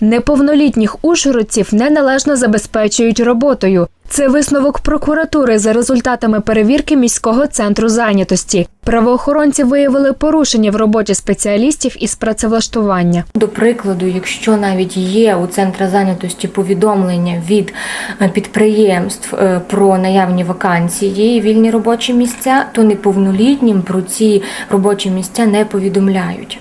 Неповнолітніх ужгородців неналежно забезпечують роботою. Це висновок прокуратури за результатами перевірки міського центру зайнятості. Правоохоронці виявили порушення в роботі спеціалістів із працевлаштування. До прикладу, якщо навіть є у центрі зайнятості повідомлення від е, підприємств е, про наявні вакансії і вільні робочі місця, то неповнолітнім про ці робочі місця не повідомляють.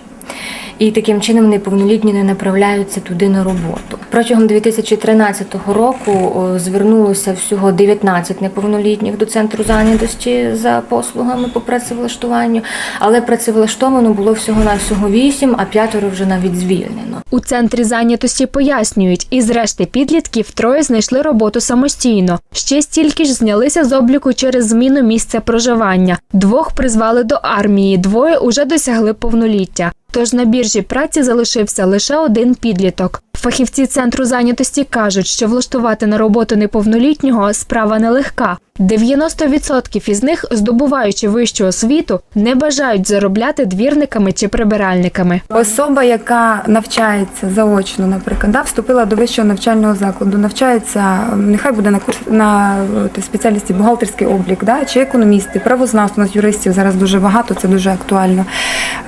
І таким чином неповнолітні не направляються туди на роботу. Протягом 2013 року звернулося всього 19 неповнолітніх до центру зайнятості за послугами по працевлаштуванню, але працевлаштовано було всього на всього 8, а п'ятеро вже навіть звільнено. У центрі зайнятості пояснюють, із решти підлітків троє знайшли роботу самостійно. Ще стільки ж знялися з обліку через зміну місця проживання. Двох призвали до армії, двоє уже досягли повноліття. Тож на біржі праці залишився лише один підліток. Фахівці центру зайнятості кажуть, що влаштувати на роботу неповнолітнього справа нелегка. 90% із них, здобуваючи вищу освіту, не бажають заробляти двірниками чи прибиральниками. Особа, яка навчається заочно, наприклад, да, вступила до вищого навчального закладу, навчається, нехай буде на курс на е, спеціальності бухгалтерський облік, да, чи економісти, правознавство, у нас юристів зараз дуже багато, це дуже актуально.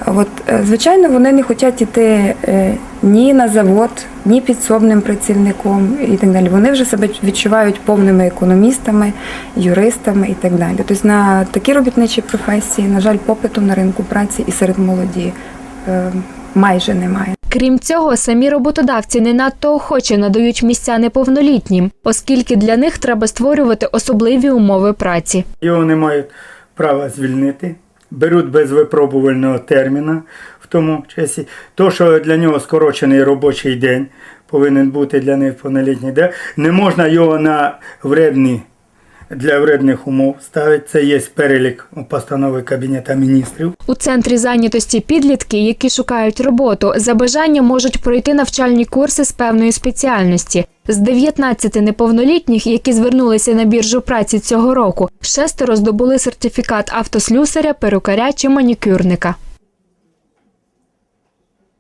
От, е, звичайно, вони не хочуть іти е, ні на завод, ні підсобним працівником і так далі. Вони вже себе відчувають повними економістами, юристами і так далі. Тобто на такі робітничі професії, на жаль, попиту на ринку праці і серед молоді е, майже немає. Крім цього, самі роботодавці не надто охоче надають місця неповнолітнім, оскільки для них треба створювати особливі умови праці. Його не мають права звільнити, беруть без випробувального терміна тому часі. То, що для нього скорочений робочий день повинен бути для неповнолітніх, де не можна його на вредні. Для вредних умов ставити. Це є перелік постанови Кабінету міністрів. У центрі зайнятості підлітки, які шукають роботу, за бажанням можуть пройти навчальні курси з певної спеціальності. З 19 неповнолітніх, які звернулися на біржу праці цього року, шестеро здобули сертифікат автослюсаря, перукаря чи манікюрника.